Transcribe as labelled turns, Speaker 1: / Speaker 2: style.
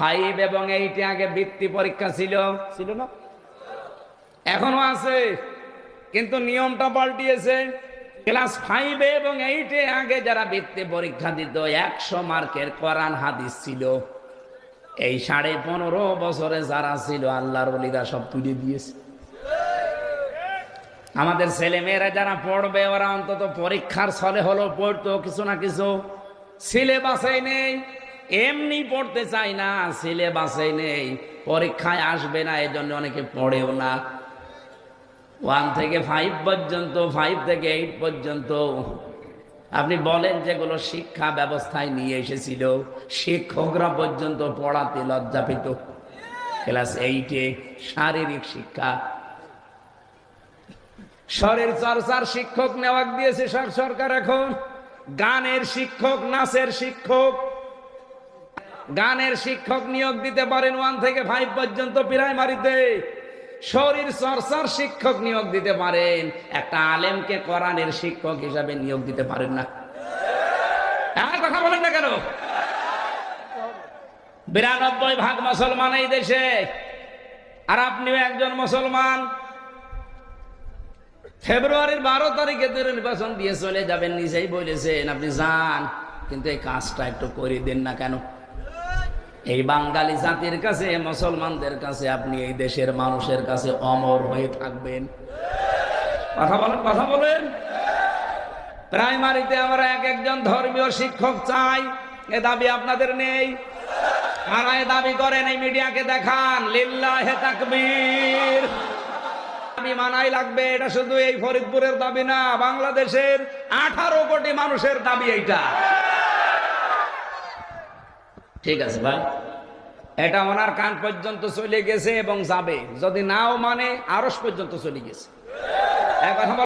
Speaker 1: Five এবং এইটে আগে বৃত্তি পরীক্ষা ছিল। ছিল না? এখনও আছে। কিন্তু নিয়মটা পাল্টিয়েছে। ক্লাস ফাইভে এবং এইটে আগে যারা বৃত্তি পরীক্ষা দিত একশো মার্কের কোরআন হাদিস ছিল। এই সাড়ে পনেরো বছরে যারা ছিল আল্লাহর বলিরা সব তুলে দিয়েছে। আমাদের ছেলে মেয়েরা যারা পড়বে ওরা অন্তত পরীক্ষার ছলে হলো পড়তো কিছু না কিছু। সিলেবাসে নেই। এমনি পড়তে চাই না, সিলেবাসে নেই, পরীক্ষায় আসবে না এই জন্য অনেকে পড়েও না। ওয়ান থেকে ফাইভ পর্যন্ত, ফাইভ থেকে এইট পর্যন্ত। আপনি বলেন যেগুলো শিক্ষা ব্যবস্থায় নিয়ে এসেছিল, শিক্ষকরা পর্যন্ত পড়াতে লজ্জা পেত। ক্লাস এইটে শারীরিক শিক্ষা। শরীর চর্চার শিক্ষক নেওয়া দিয়েছে সর- সরকার এখন। গানের শিক্ষক, নাচের শিক্ষক গানের শিক্ষক নিয়োগ দিতে পারেন ওয়ান থেকে ফাইভ পর্যন্ত প্রাইমারিতে। শরীর চর্চার শিক্ষক নিয়োগ দিতে পারেন। একটা আলেমকে কোরআনের শিক্ষক হিসাবে নিয়োগ দিতে পারেন না। আর কথা বলেন না কেন? বিরানব্বই ভাগ মুসলমান এই দেশে। আর আপনিও একজন মুসলমান। ফেব্রুয়ারির বারো তারিখে তো নির্বাচন দিয়ে চলে যাবেন, নিজেই বলেছেন, আপনি যান, কিন্তু এই কাজটা একটু করে দেন না কেন? এই বাঙালি জাতির কাছে, মুসলমানদের কাছে, আপনি এই দেশের মানুষের কাছে অমর হয়ে থাকবেন। কথা বলেন কথা বলেন। প্রাইমারিতে আমরা এক একজন ধর্মীয় শিক্ষক চাই, এ দাবি আপনাদের নেই। আর এ দাবি করেন এই মিডিয়াকে দেখান? লিল্লাহে তাকবীর। দাবি মানাই লাগবে, এটা শুধু এই ফরিদপুরের দাবি না, বাংলাদেশের আঠারো কোটি মানুষের দাবি এইটা। ঠিক আছে ভাই। এটা ওনার কান পর্যন্ত চলে গেছে এবং যাবে। যদি নাও মানে আরস পর্যন্ত চলে গেছে। বল-